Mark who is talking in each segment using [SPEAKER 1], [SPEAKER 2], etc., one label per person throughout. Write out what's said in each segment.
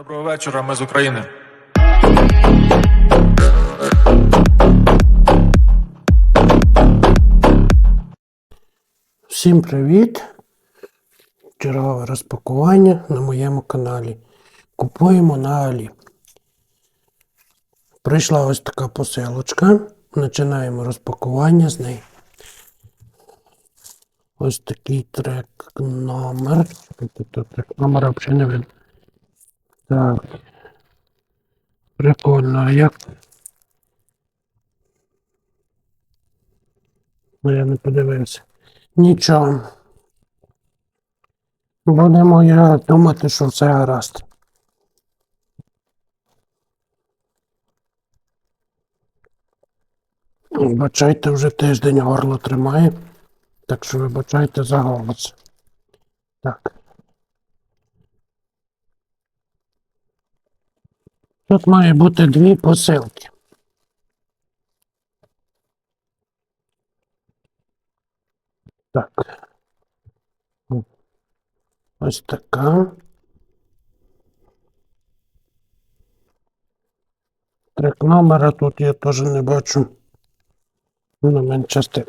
[SPEAKER 1] Доброго вечора, ми з України.
[SPEAKER 2] Всім привіт! Чергове розпакування на моєму каналі. Купуємо на Алі. Прийшла ось така посилочка. Починаємо розпакування з неї. Ось такий трек номер. Трек номера взагалі не видно. Так. Прикольно, а як? Ну, я не подивився. Нічого. Будемо я думати, що все гаразд. Вибачайте, вже тиждень горло тримає. Так що вибачайте за голос. Так. Тут має бути дві посилки. Так. Ось така. Трек номера тут я теж не бачу. Менше з тим.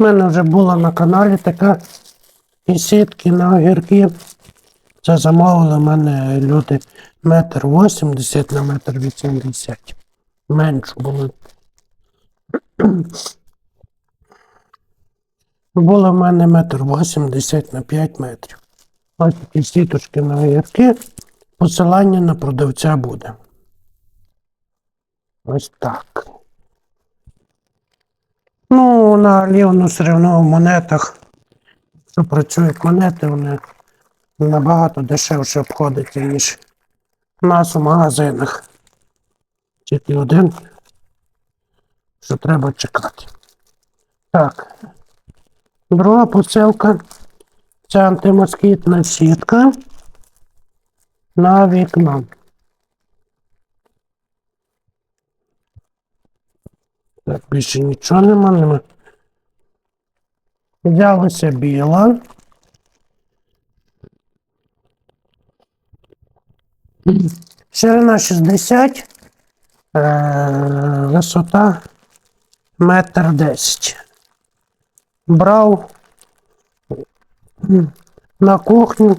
[SPEAKER 2] У мене вже була на каналі така і сітки на огірки. Це замовили в мене люди метр вісімдесят на метр вісімдесят. Менше було. Було в мене метр вісімдесят на 5 метрів. Ось такі сіточки на огірки. Посилання на продавця буде. Ось так. Ну, на Лівну все одно в монетах. Що працюють монети, вони набагато дешевше обходиться, ніж у нас у магазинах. Тільки один, що треба чекати. Так. Друга посилка. Це антимоскітна сітка на вікно. Так, більше нічого нема, нема. Взялася біла. Ширина 60, е, висота метр десять. Брав на кухню.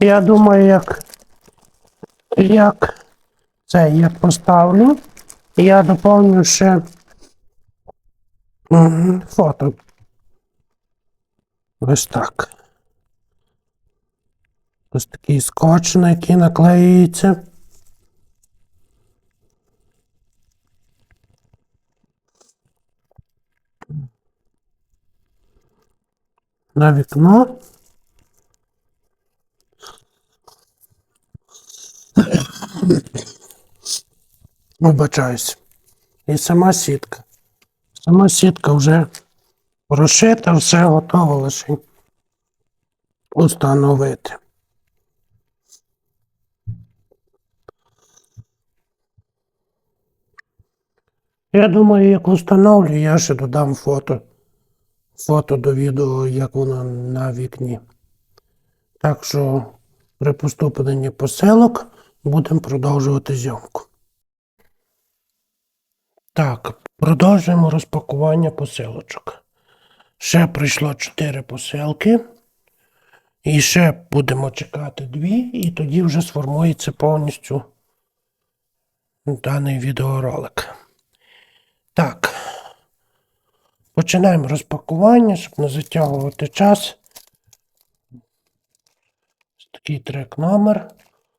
[SPEAKER 2] Я думаю, як, як це як поставлю, я доповню ще фото. Ось так. Ось такий скотч, на який наклеюється. На вікно. Вибачаюсь. І сама сітка. Сама сітка вже розшита, все готово лише установити. Я думаю, як встановлю, я ще додам фото. Фото до відео, як воно на вікні. Так що при поступленні посилок будемо продовжувати зйомку. Так, продовжуємо розпакування посилочок. Ще прийшло 4 посилки. І ще будемо чекати дві, і тоді вже сформується повністю даний відеоролик. Так. Починаємо розпакування, щоб не затягувати час. Такий трек номер.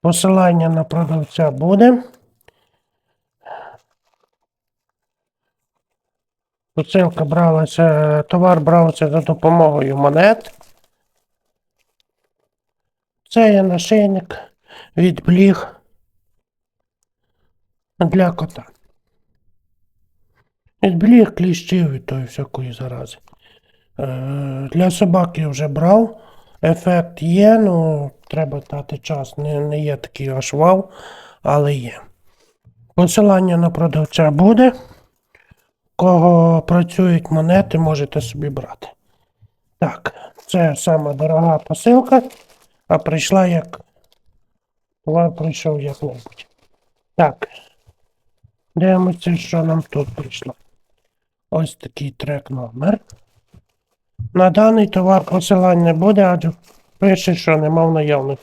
[SPEAKER 2] Посилання на продавця буде. Посилка бралася, товар брався за допомогою монет. Це є нашийник від бліг для кота. Від бліг, кліщів і тої всякої зарази. Е, для собак я вже брав. Ефект є, ну треба дати час. Не, не є такий аж вау, але є. Посилання на продавця буде. Кого працюють монети, можете собі брати. Так, це сама дорога посилка, а прийшла як. Товар прийшов як-небудь. Так. Дивимося, що нам тут прийшло. Ось такий трек номер. На даний товар посилань не буде, адже пише, що нема наявних.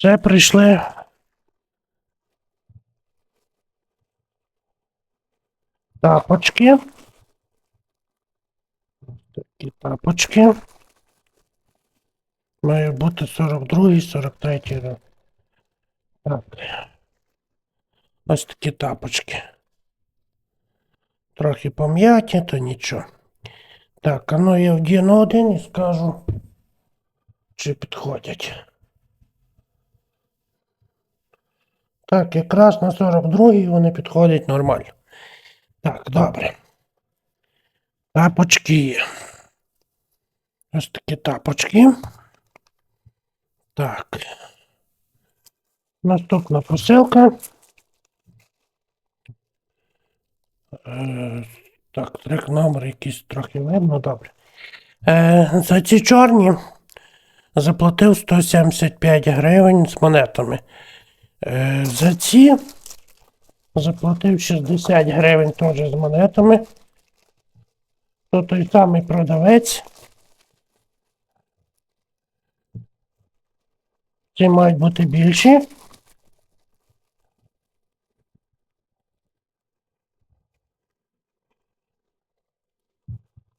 [SPEAKER 2] Це прийшли. Тапочки. Такі тапочки. Має бути 42 43 рік. Так. Ось такі тапочки. Трохи пом'яті, то нічого. Так, а ну я вдіну один і скажу, чи підходять. Так, якраз на 42-й вони підходять нормально. Так, добре. Тапочки. Ось такі тапочки. Так. Наступна посилка. Е, так, трек номер якийсь трохи видно, добре. Е, за ці чорні заплатив 175 гривень з монетами. Е, за ці заплатив 60 гривень теж з монетами. То той самий продавець. Ці мають бути більші.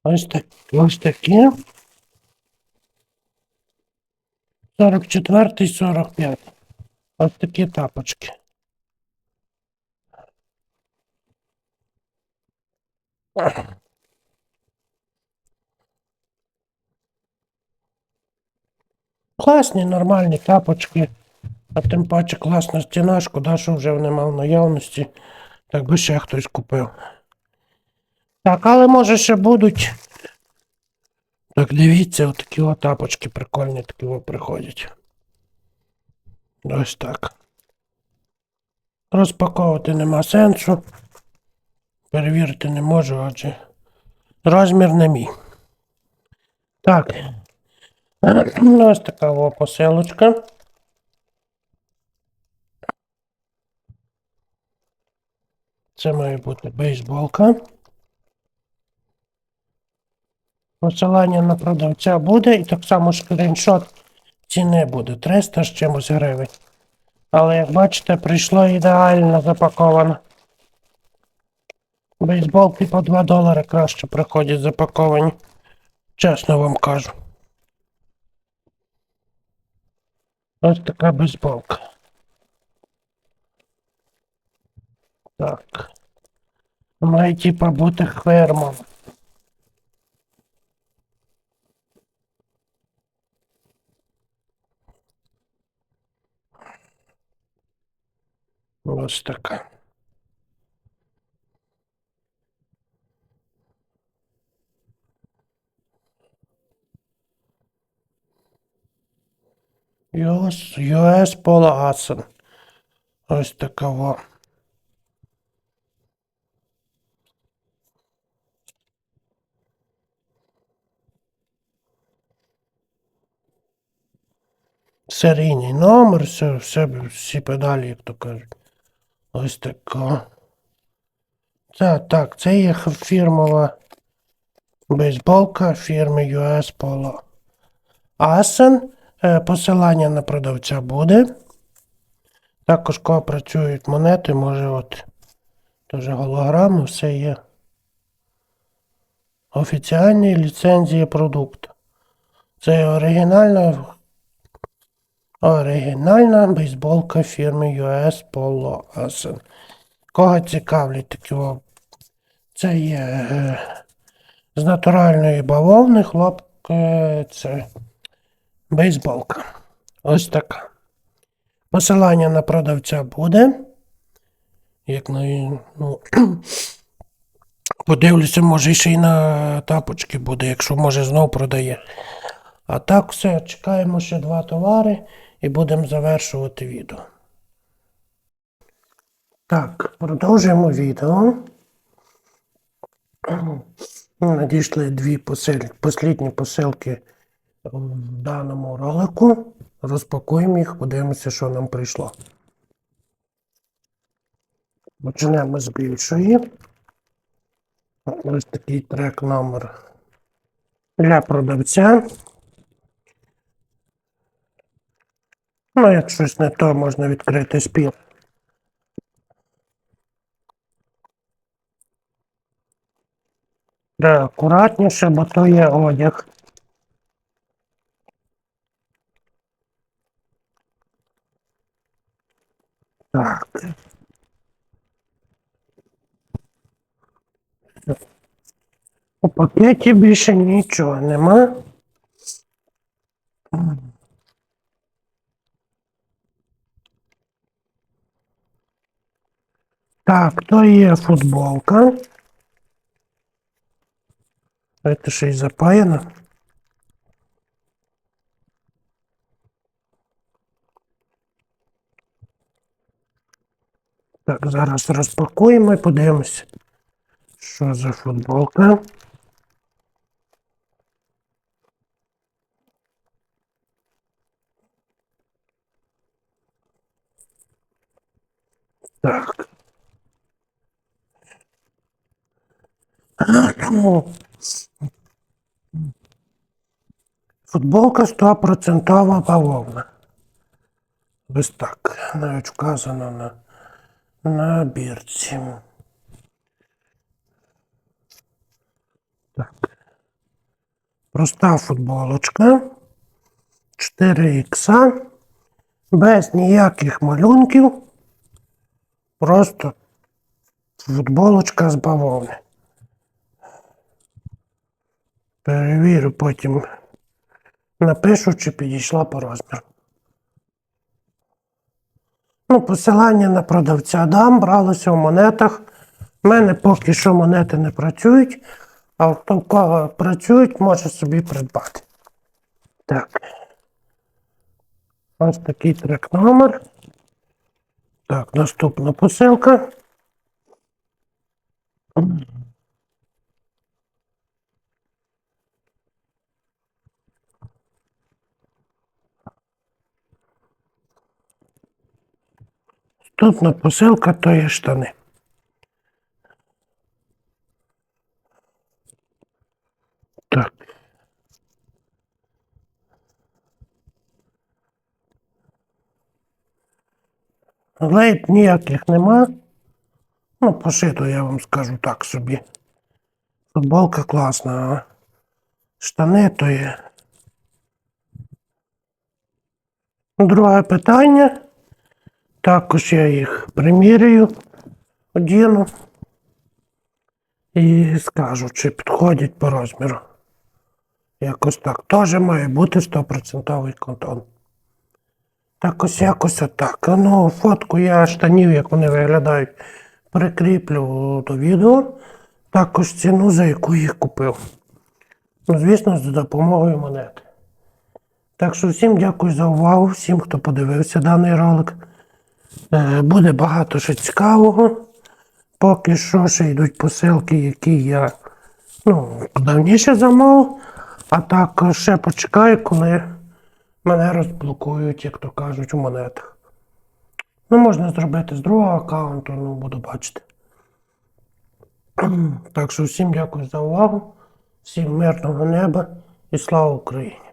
[SPEAKER 2] Ось так, ось такі. 44 45. Ось такі тапочки. Класні, нормальні тапочки. А тим паче класна стіна, шкода, що вже нема в наявності. Так би ще хтось купив. Так, але може ще будуть. Так, дивіться, отакі от тапочки прикольні такі от приходять. Ось так. Розпаковувати нема сенсу. Перевірити не можу, адже розмір не мій. Так. Ось така посилочка. Це має бути бейсболка. Посилання на продавця буде і так само скріншот ціни буде 300 з чимось гривень. Але як бачите, прийшло ідеально запаковано. Бейсболки по 2 долари краще приходять запаковані. Чесно вам кажу. Ось така бейсболка. Так. Має типа бути хвермом. Ось така. US, Polo Asen. Ось такого. Серійний номер, все, все, всі педалі, як то кажуть. Ось така. Це, так, це є фірмова бейсболка фірми US Polo. Asen. Е, Посилання на продавця буде. Також кого працюють монети, може от теж голограми, все є. Офіціальні ліцензії продукту. Це оригінальна оригінальна бейсболка фірми US Polo Asen. Кого цікавлять такі це є е, з натуральної бавовни хлоп, е, це бейсболка. Ось така. Посилання на продавця буде. Як на, ну, подивлюся, може ще й на тапочки буде, якщо може знов продає. А так все, чекаємо ще два товари і будемо завершувати відео. Так, продовжуємо відео. Надійшли дві посил... послідні посилки в даному ролику. Розпакуємо їх, подивимося, що нам прийшло. Почнемо з більшої. Ось такий трек номер для продавця. Ну, як щось не то, можна відкрити спів. Треба акуратніше, бо то є одяг. Так. У пакеті більше нічого нема. Так, то є футболка. Це ще й запаяно. Так, зараз розпакуємо і подивимося, що за футболка. Так. Ну, Футболка 100% бавовна. Ось так. Навіть вказано на, на бірці. Так. Проста футболочка. 4 ікса. Без ніяких малюнків. Просто футболочка з бавовни. Перевірю потім. Напишу, чи підійшла по розміру. Ну, посилання на продавця дам, бралося в монетах. У мене поки що монети не працюють, а хто в кого працюють, може собі придбати. Так. Ось такий трек номер. Так, наступна посилка. Наступна посилка то є штани. Так. Лейб ніяких нема. Ну, пошито, я вам скажу так собі. Футболка класна, а штани то є. Друге питання. Також я їх приміряю, одіну і скажу, чи підходять по розміру. Якось так. Теж має бути 100% контон. Так ось якось отак. Ну, фотку я штанів, як вони виглядають, прикріплю до відео. Також ціну, за яку їх купив. Ну, звісно, з допомогою монети. Так що всім дякую за увагу, всім, хто подивився даний ролик. Е, Буде багато ще цікавого. Поки що ще йдуть посилки, які я ну, давніше замовив. А так ще почекаю, коли мене розблокують, як то кажуть, у монетах. Ну, можна зробити з другого аккаунту, ну буду бачити. Так що всім дякую за увагу, всім мирного неба і слава Україні!